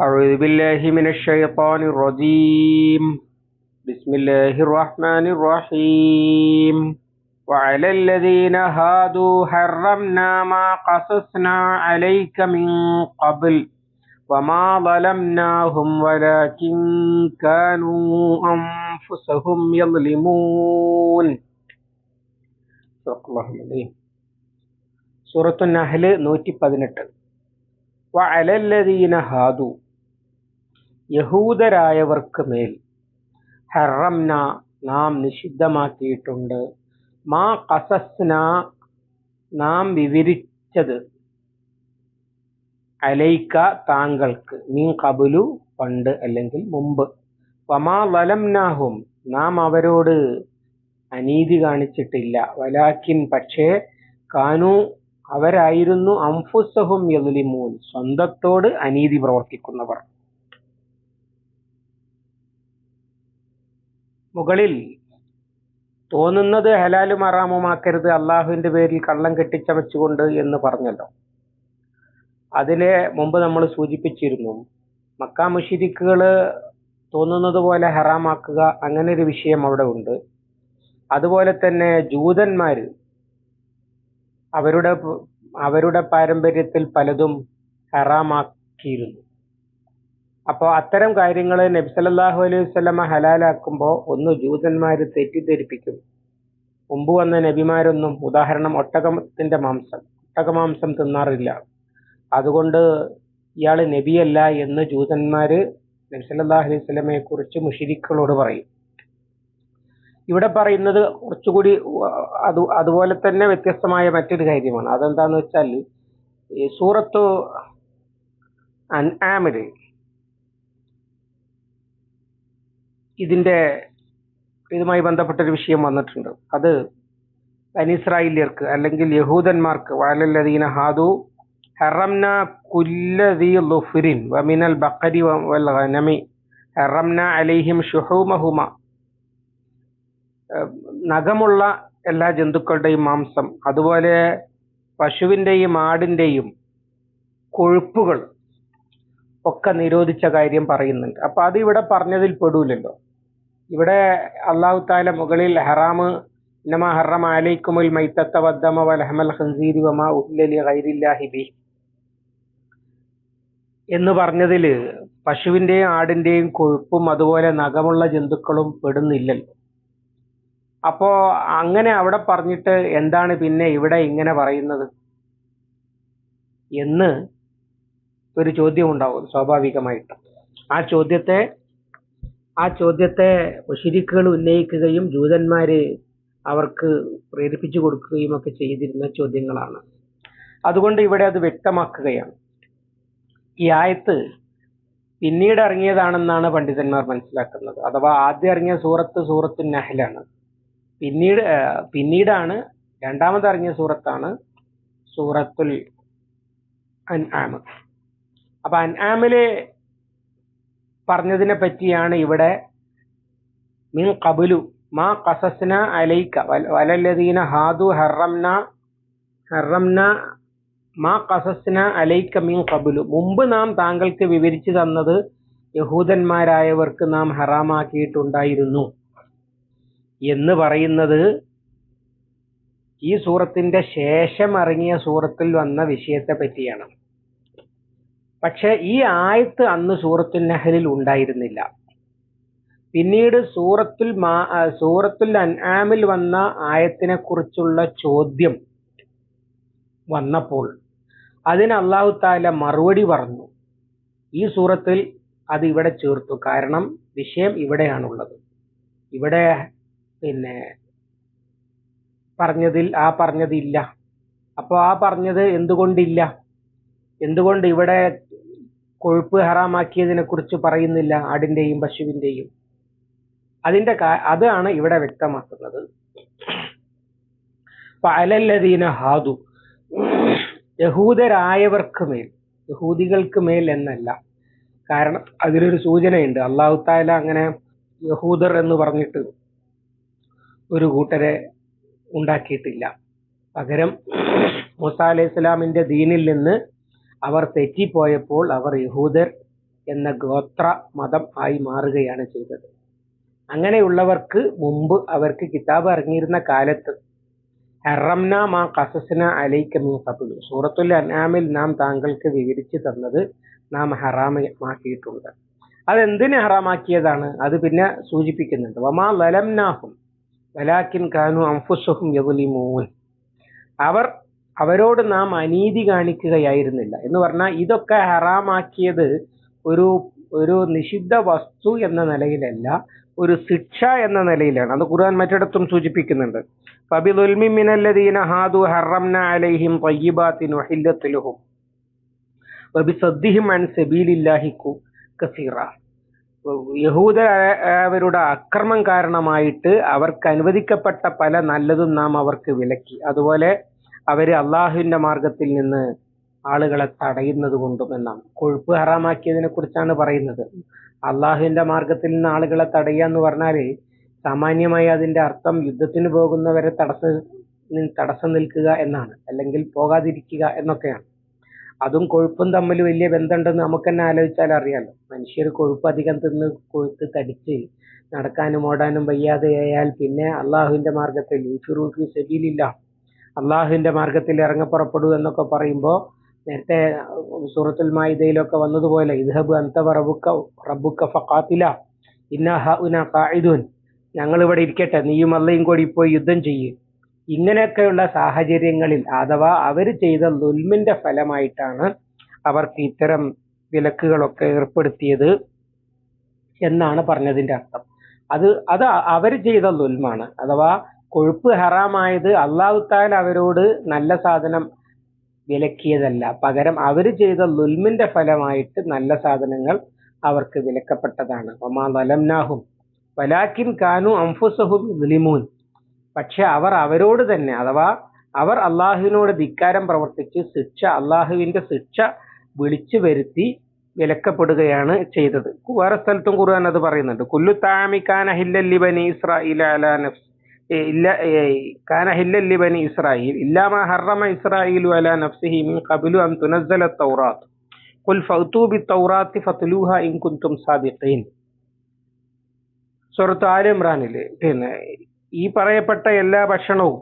أعوذ بالله من الشيطان الرجيم بسم الله الرحمن الرحيم وعلى الذين هادوا حرمنا ما قصصنا عليك من قبل وما ظلمناهم ولكن كانوا أنفسهم يظلمون صدق الله العظيم സൂറത്തു നഹല് നൂറ്റി പതിനെട്ട് വഅലല്ലദീന ഹാദു. യഹൂദരായവർക്ക് മേൽ ഹറംന നാം നിഷിദ്ധമാക്കിയിട്ടുണ്ട്. മാ കസസ്ന നാം വിവരിച്ചത് അലൈക്ക താങ്കൾക്ക് മീൻ കബുലു പണ്ട് അല്ലെങ്കിൽ മുമ്പ്. വമാ വലംനാഹും നാം അവരോട് അനീതി കാണിച്ചിട്ടില്ല. വലാക്കിൻ പക്ഷേ കാനു അവരായിരുന്നു അംഫുസഹും യദുലിമൂൻ. സ്വന്തത്തോട് അനീതി പ്രവർത്തിക്കുന്നവർ. മുകളിൽ തോന്നുന്നത് ഹലാലും അറാമുമാക്കരുത് അള്ളാഹുവിന്റെ പേരിൽ കള്ളം കെട്ടിച്ചമച്ചുകൊണ്ട് എന്ന് പറഞ്ഞല്ലോ. അതിലെ മുമ്പ് നമ്മൾ സൂചിപ്പിച്ചിരുന്നു മക്ക മുഷിരിക്കുകൾ തോന്നുന്നത് പോലെ ഹറാമാക്കുക അങ്ങനെ ഒരു വിഷയം അവിടെ ഉണ്ട്. അതുപോലെ തന്നെ ജൂതന്മാര് അവരുടെ അവരുടെ പാരമ്പര്യത്തിൽ പലതും ഹറാമാക്കിയിരുന്നു. അപ്പോൾ അത്തരം കാര്യങ്ങൾ നബി സല്ലല്ലാഹു അലൈഹി വസല്ലമ ഹലാലാക്കുമ്പോൾ ഒന്ന് ജൂതന്മാർ തെറ്റിദ്ധരിപ്പിക്കും. മുമ്പ് വന്ന നബിമാരൊന്നും ഉദാഹരണം ഒട്ടകത്തിന്റെ മാംസം ഒട്ടകമാംസം തിന്നാറില്ല. അതുകൊണ്ട് ഇയാൾ നബിയല്ല എന്ന് ജൂതന്മാര് നബി സല്ലല്ലാഹു അലൈഹി വസല്ലമയെ കുറിച്ച് മുഷിരിക്കളോട് പറയും. ഇവിടെ പറയുന്നത് കുറച്ചുകൂടി അത് അതുപോലെ തന്നെ വ്യത്യസ്തമായ മറ്റൊരു കാര്യമാണ്. അതെന്താന്ന് വെച്ചാൽ ഈ സൂറത്ത് അൻആമിൽ ഇതിന്റെ ഇതുമായി ബന്ധപ്പെട്ടൊരു വിഷയം വന്നിട്ടുണ്ട്. അത് ബനിസ്രായില്യർക്ക് അല്ലെങ്കിൽ യഹൂദന്മാർക്ക് വാലല്ലദീന ഹാദു ഹറംന കുല്ലദീ ലുഫിരിൻ വമിനൽ ബക്കരി വൽ ഗനമി ഹറംന അലൈഹിം ഷുഹൂമഹുമ നഖമുള്ള എല്ലാ ജന്തുക്കളുടെയും മാംസം അതുപോലെ പശുവിന്റെയും ആടിന്റെയും കൊഴുപ്പുകൾ ഒക്കെ നിരോധിച്ച കാര്യം പറയുന്നുണ്ട്. അപ്പൊ അത് ഇവിടെ പറഞ്ഞതിൽ പെടൂലല്ലോ. ഇവിടെ അള്ളാഹു താല മുകളിൽ ഹറാമ് ഇന്നമ ഹറം അലൈക്കുമുൽ മൈത്തത്ത വദ്ദമ വലഹമൽ ഹസീരി വമ ഉഹ്ലലി ഹൈരില്ലാഹിബി എന്ന് പറഞ്ഞതിൽ പശുവിന്റെയും ആടിന്റെയും കൊഴുപ്പും അതുപോലെ നഖമുള്ള ജന്തുക്കളും പെടുന്നില്ലല്ലോ. അപ്പോ അങ്ങനെ അവിടെ പറഞ്ഞിട്ട് എന്താണ് പിന്നെ ഇവിടെ ഇങ്ങനെ പറയുന്നത്? എന്ന് ഒരു ചോദ്യം ഉണ്ടാവും സ്വാഭാവികമായിട്ട്. ആ ചോദ്യത്തെ ആ ചോദ്യത്തെ മുഷിരിക്കുകൾ ഉന്നയിക്കുകയും ജൂതന്മാര് അവർക്ക് പ്രേരിപ്പിച്ചു കൊടുക്കുകയും ഒക്കെ ചെയ്തിരുന്ന ചോദ്യങ്ങളാണ്. അതുകൊണ്ട് ഇവിടെ അത് വ്യക്തമാക്കുകയാണ്. ഈ ആയത്ത് പിന്നീട് ഇറങ്ങിയതാണെന്നാണ് പണ്ഡിതന്മാർ മനസ്സിലാക്കുന്നത്. അഥവാ ആദ്യം ഇറങ്ങിയ സൂറത്ത് സൂറത്തു നഹലാണ്. പിന്നീട് പിന്നീടാണ് രണ്ടാമത് ഇറങ്ങിയ സൂറത്താണ് സൂറത്തുൽ അൻആം. അപ്പൊ അൻആമിൽ പറഞ്ഞതിനെ പറ്റിയാണ് ഇവിടെ മിൻ കബുലു മാ കസസ്ന അലൈക്ക വലല്ലദീന ഹാദു ഹറംന ഹറംന മാ കസസ്ന അലൈക്ക മിൻ കബുലു മുമ്പ് നാം താങ്കൾക്ക് വിവരിച്ചു തന്നത് യഹൂദന്മാരായവർക്ക് നാം ഹറാമാക്കിയിട്ടുണ്ടായിരുന്നു. എന്ന് പറയുന്നത് ഈ സൂറത്തിന്റെ ശേഷം ഇറങ്ങിയ സൂറത്തിൽ വന്ന വിഷയത്തെ പറ്റിയാണ്. പക്ഷെ ഈ ആയത്ത് അന്ന് സൂറത്തുൽ നഹലിൽ ഉണ്ടായിരുന്നില്ല. പിന്നീട് സൂറത്തുൽ മാ സൂറത്തുൽ അൻആമിൽ വന്ന ആയത്തിനെ കുറിച്ചുള്ള ചോദ്യം വന്നപ്പോൾ അതിന് അള്ളാഹു താല മറുപടി പറഞ്ഞു. ഈ സൂറത്തിൽ അത് ഇവിടെ ചേർത്തു. കാരണം വിഷയം ഇവിടെയാണുള്ളത്. ഇവിടെ പിന്നെ പറഞ്ഞതിൽ ആ പറഞ്ഞതില്ല. അപ്പോൾ ആ പറഞ്ഞത് എന്തുകൊണ്ടില്ല? എന്തുകൊണ്ട് ഇവിടെ കൊഴുപ്പ് ഹറാമാക്കിയതിനെ കുറിച്ച് പറയുന്നില്ല ആടിന്റെയും പശുവിന്റെയും? അതിന്റെ അതാണ് ഇവിടെ വ്യക്തമാക്കുന്നത്. പലല്ലതീന ഹാദു. യഹൂദരായവർക്ക് മേൽ യഹൂദികൾക്ക് മേൽ എന്നല്ല. കാരണം അതിലൊരു സൂചനയുണ്ട്. അള്ളാഹു അങ്ങനെ യഹൂദർ എന്ന് പറഞ്ഞിട്ട് ഒരു കൂട്ടരെ ഉണ്ടാക്കിയിട്ടില്ല. പകരം മൂസ അലൈഹി ദീനിൽ നിന്ന് അവർ തെറ്റിപ്പോയപ്പോൾ അവർ യഹൂദർ എന്ന ഗോത്ര മതം ആയി മാറുകയാണ് ചെയ്തത്. അങ്ങനെയുള്ളവർക്ക് മുമ്പ് അവർക്ക് കിതാബ് ഇറങ്ങിയിരുന്ന കാലത്ത് ഹറംന മാ കസസ്ന അലൈക്കമീ കബുലു സൂറത്തുൽ അനാമിൽ നാം താങ്കൾക്ക് വിവരിച്ചു തന്നത് നാം ഹറാമാക്കിയിട്ടുണ്ട്. അതെന്തിന് ഹറാമാക്കിയതാണ്? അത് പിന്നെ സൂചിപ്പിക്കുന്നുണ്ട്. വമാ ലലംനാഹും വലാക്കിൻ കാനു അംഫുസുഹും യദുലിമൂൻ. അവർ അവരോട് നാം അനീതി കാണിക്കുകയായിരുന്നില്ല. എന്ന് പറഞ്ഞാൽ ഇതൊക്കെ ഹറാമാക്കിയത് ഒരു ഒരു നിഷിദ്ധ വസ്തു എന്ന നിലയിലല്ല ഒരു ശിക്ഷ എന്ന നിലയിലാണ്. അത് ഖുർആൻ മറ്റിടത്തും സൂചിപ്പിക്കുന്നുണ്ട്. ഫബിദുൽമി മിനല്ലദീന ഹാദു ഹറംന അലൈഹിം തയ്യിബാത്തിൻ വഹില്ലത്തിലുഹും. വബിസദ്ദിഹിം അൻ സബീലില്ലാഹി കസീറ. യഹൂദ അവരുടെ അക്രമം കാരണമായിട്ട് അവർക്ക് അനുവദിക്കപ്പെട്ട പല നല്ലതും നാം അവർക്ക് വിലക്കി. അതുപോലെ അവർ അള്ളാഹുവിന്റെ മാർഗത്തിൽ നിന്ന് ആളുകളെ തടയുന്നത് കൊണ്ടും എന്നാണ്. കൊഴുപ്പ് ഹറാമാക്കിയതിനെ കുറിച്ചാണ് പറയുന്നത്. അള്ളാഹുവിന്റെ മാർഗത്തിൽ നിന്ന് ആളുകളെ തടയുക എന്ന് പറഞ്ഞാൽ സാമാന്യമായി അതിന്റെ അർത്ഥം യുദ്ധത്തിന് പോകുന്നവരെ തടസ്സം തടസ്സം നിൽക്കുക എന്നാണ്. അല്ലെങ്കിൽ പോകാതിരിക്കുക എന്നൊക്കെയാണ്. അതും കൊഴുപ്പും തമ്മിൽ വലിയ ബന്ധമുണ്ടെന്ന് നമുക്ക് തന്നെ ആലോചിച്ചാൽ അറിയാലോ. മനുഷ്യർ കൊഴുപ്പ് അധികം തിന്ന് കൊഴുത്ത് തടിച്ച് നടക്കാനും ഓടാനും വയ്യാതെയായാൽ പിന്നെ അള്ളാഹുവിന്റെ മാർഗത്തിൽ യൂഫിറൂഫി സബീലില്ല. അള്ളാഹുവിന്റെ മാർഗത്തിൽ ഇറങ്ങപ്പുറപ്പെടൂ എന്നൊക്കെ പറയുമ്പോൾ നേരത്തെ സൂറത്തുൽ മായിദയിലൊക്കെ വന്നതുപോലെ ഇദ്ഹബ് അന്ത റബുക്ക റബുക്ക ഫഖാത്തില ഇന്ന ഹുന ഖാഇദുൻ. ഞങ്ങൾ ഇവിടെ ഇരിക്കട്ടെ നീയും അള്ളയും കൂടി പോയി യുദ്ധം ചെയ്യ്. ഇങ്ങനെയൊക്കെയുള്ള സാഹചര്യങ്ങളിൽ അഥവാ അവർ ചെയ്ത ദുൽമിന്റെ ഫലമായിട്ടാണ് അവർക്ക് ഇത്തരം വിലക്കുകളൊക്കെ ഏർപ്പെടുത്തിയത് എന്നാണ് പറഞ്ഞതിന്റെ അർത്ഥം. അത് അത് അവർ ചെയ്ത ദുൽമാണ് അഥവാ കൊഴുപ്പ് ഹറാമായത് അള്ളാഹു താല അവരോട് നല്ല സാധനം വിലക്കിയതല്ല. പകരം അവർ ചെയ്ത ലുൽമിന്റെ ഫലമായിട്ട് നല്ല സാധനങ്ങൾ അവർക്ക് വിലക്കപ്പെട്ടതാണ്. ഒമാ വലംനാഹും വലാക്കിൻ കാനു അംഫുസഹും ലിമൂൻ പക്ഷെ അവർ അവരോട് തന്നെ അഥവാ അവർ അള്ളാഹുവിനോട് ധിക്കാരം പ്രവർത്തിച്ച് ശിക്ഷ അള്ളാഹുവിന്റെ ശിക്ഷ വിളിച്ചു വരുത്തി വിലക്കപ്പെടുകയാണ് ചെയ്തത്. വേറെ സ്ഥലത്തും ഖുർആൻ അത് പറയുന്നുണ്ട്. കുല്ലു താമി കാന ഹില്ലല്ലി ബനി ഇസ്രായേൽ അലാ നഫ്സ്. ഇല്ല കാന ഹില്ലല്ലി ബനി ഇസ്രായേൽ ഇല്ലാമ ഹറമ ഇസ്രായേലു അലാ നഫ്സിഹി മിൻ ഖബ്ലു അൻ തുനസ്സല തൗറാത്ത്. ഖുൽ ഫൗതു ബിത്തൗറാത്തി ഫത്ലൂഹ ഇൻ കുൻതും സാദിഖീൻ. സൂറത്ത് ആൽ ഇമ്രാനിൽ പിന്നെ ഈ പറയപ്പെട്ട എല്ലാ ഭക്ഷണവും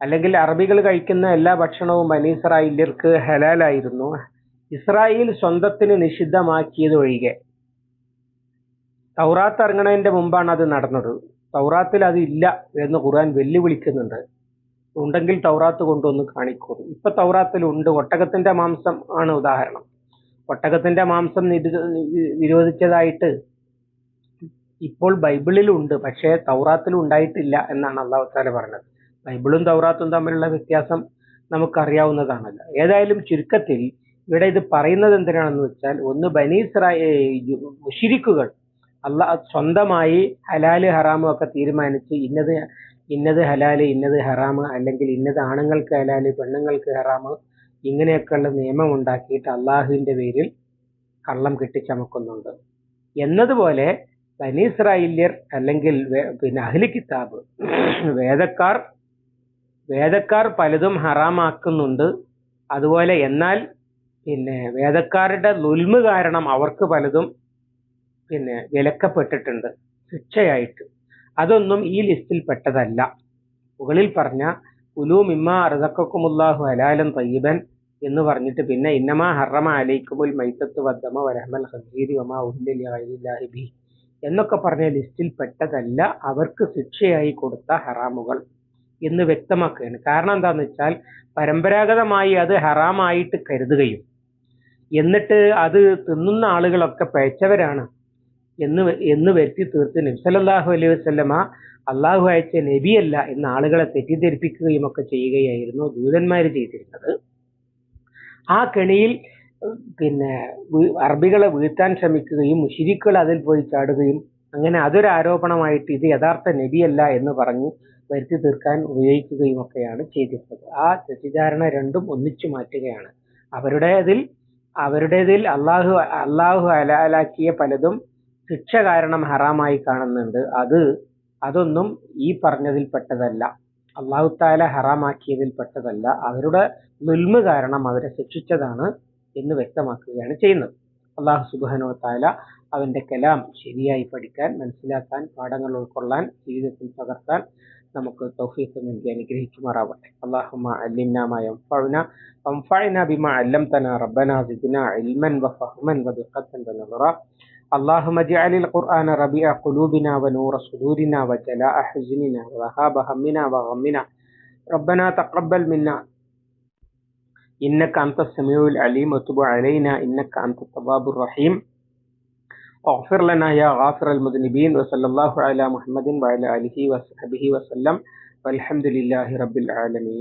അല്ലെങ്കിൽ അറബികൾ കഴിക്കുന്ന എല്ലാ ഭക്ഷണവും ബനി ഇസ്രായേലിയർക്ക് ഹലാലായിരുന്നു. ഇസ്രായേൽ സ്വന്തത്തിന് നിഷിദ്ധമാക്കിയത് ഒഴികെ. തൗറാത്ത് ഇറങ്ങണതിന്റെ മുമ്പാണ് അത് നടന്നത്. തൗറാത്തിൽ അത് ഇല്ല എന്ന് ഖുർആൻ വെല്ലുവിളിക്കുന്നുണ്ട്. ഉണ്ടെങ്കിൽ തൗറാത്ത് കൊണ്ടുവന്ന് കാണിക്കൂ. ഇപ്പൊ തൗറാത്തിൽ ഉണ്ട്. ഒട്ടകത്തിന്റെ മാംസം ആണ് ഉദാഹരണം. ഒട്ടകത്തിന്റെ മാംസം നിരോധിച്ചതായിട്ട് ഇപ്പോൾ ബൈബിളിലുണ്ട് പക്ഷേ തൗറാത്തിൽ ഉണ്ടായിട്ടില്ല എന്നാണ് അള്ളാഹു താല പറഞ്ഞത്. ബൈബിളും തൗറാത്തും തമ്മിലുള്ള വ്യത്യാസം നമുക്കറിയാവുന്നതാണല്ലോ. ഏതായാലും ചുരുക്കത്തിൽ ഇവിടെ ഇത് പറയുന്നത് എന്തിനാണെന്ന് വെച്ചാൽ ഒന്ന് ബനീസ്രായ മുഷിരിക്കുകൾ അല്ല സ്വന്തമായി ഹലാൽ ഹറാമും ഒക്കെ തീരുമാനിച്ച് ഇന്നത് ഇന്നത് ഹലാൽ ഇന്നത് ഹറാമ് അല്ലെങ്കിൽ ഇന്നത് ആണുങ്ങൾക്ക് ഹലാൽ പെണ്ണുങ്ങൾക്ക് ഹറാമ് ഇങ്ങനെയൊക്കെയുള്ള നിയമം ഉണ്ടാക്കിയിട്ട് അള്ളാഹുവിന്റെ പേരിൽ കള്ളം കെട്ടിച്ചമക്കുന്നുണ്ട്. എന്നതുപോലെ ബനീസ്രായില്യർ അല്ലെങ്കിൽ പിന്നെ അഹ്ലി കിതാബ് വേദക്കാർ വേദക്കാർ പലതും ഹറാമാക്കുന്നുണ്ട്. അതുപോലെ എന്നാൽ പിന്നെ വേദക്കാരുടെ ലുൽമ് കാരണം അവർക്ക് പലതും പിന്നെ വിലക്കപ്പെട്ടിട്ടുണ്ട് ശിക്ഷയായിട്ട്. അതൊന്നും ഈ ലിസ്റ്റിൽ പെട്ടതല്ല. മുകളിൽ പറഞ്ഞ ഉലു മിമ്മ അറുതക്കുമുല്ലാഹു ഹലാലൻ തയ്യബൻ എന്ന് പറഞ്ഞിട്ട് പിന്നെ ഇന്നമാ ഹറമ അലൈക്കുമുൽ മൈത്തത്ത് വദ്ദമ വരഹമൽ ഹസീരി വമാ ഉല്ലില്ലാഹി ബി എന്നൊക്കെ പറഞ്ഞ ലിസ്റ്റിൽ പെട്ടതല്ല അവർക്ക് ശിക്ഷയായി കൊടുത്ത ഹറാമുകൾ എന്ന് വ്യക്തമാക്കുകയാണ്. കാരണം എന്താന്ന് വെച്ചാൽ പരമ്പരാഗതമായി അത് ഹറാമായിട്ട് കരുതുകയും എന്നിട്ട് അത് തിന്നുന്ന ആളുകളൊക്കെ പഴച്ചവരാണ് എന്ന് എന്ന് വരുത്തി തീർത്ത് നബ്സലല്ലാഹു അലൈഹി വസല്ലമ അള്ളാഹു അയച്ച നബിയല്ല എന്ന ആളുകളെ തെറ്റിദ്ധരിപ്പിക്കുകയും ഒക്കെ ചെയ്യുകയായിരുന്നു ദൂതന്മാര് ചെയ്തിരുന്നത്. ആ കെണിയിൽ പിന്നെ അറബികളെ വീഴ്ത്താൻ ശ്രമിക്കുകയും മുഷിരിക്കുകൾ അതിൽ പോയി ചാടുകയും അങ്ങനെ അതൊരു ആരോപണമായിട്ട് ഇത് യഥാർത്ഥ നബിയല്ല എന്ന് പറഞ്ഞ് വരുത്തി തീർക്കാൻ ഉപയോഗിക്കുകയും ഒക്കെയാണ് ചെയ്തിരുന്നത്. ആ തെറ്റിദ്ധാരണ രണ്ടും ഒന്നിച്ചു മാറ്റുകയാണ്. അവരുടേതിൽ അവരുടേതിൽ അള്ളാഹു അള്ളാഹു ഹലാലാക്കിയ പലതും ശിക്ഷ കാരണം ഹറാമായി കാണുന്നുണ്ട്. അത് അതൊന്നും ഈ പറഞ്ഞതിൽ പെട്ടതല്ല. അള്ളാഹു താല ഹറാമാക്കിയതിൽ പെട്ടതല്ല. അവരുടെ നുൽമ കാരണം അവരെ ശിക്ഷിച്ചതാണ്. എന്ന് വ്യക്തമാക്കുകയാണ് ചെയ്യുന്നത് അള്ളാഹു സുബാനോ താല അവന്റെ കലാം ശരിയായി പഠിക്കാൻ മനസ്സിലാക്കാൻ പാഠങ്ങൾ ഉൾക്കൊള്ളാൻ ജീവിതത്തിൽ പകർത്താൻ നമുക്ക് തൗഫീഖ് നൽകി അനുഗ്രഹിക്കുമാറാവട്ടെ അള്ളാഹുമ്മ അല്ലിംനാ മാ യൻഫഉന വൻഫഅനാ ബിമാ അല്ലംതനാ റബ്ബനാ സിദ്നാ ഇൽമൻ വഫഹ്മൻ വദിഖത്തൻ വനദറ اللهم اجعل القرآن ربيع قلوبنا ونور صدورنا وجلاء حزننا وذهاب همنا وغمنا ربنا تقبل منا إنك أنت السميع العليم وتب علينا إنك أنت التواب الرحيم. واغفر لنا يا غافر المذنبين وصلى الله على محمد وعلى آله وصحبه وسلم والحمد لله رب العالمين.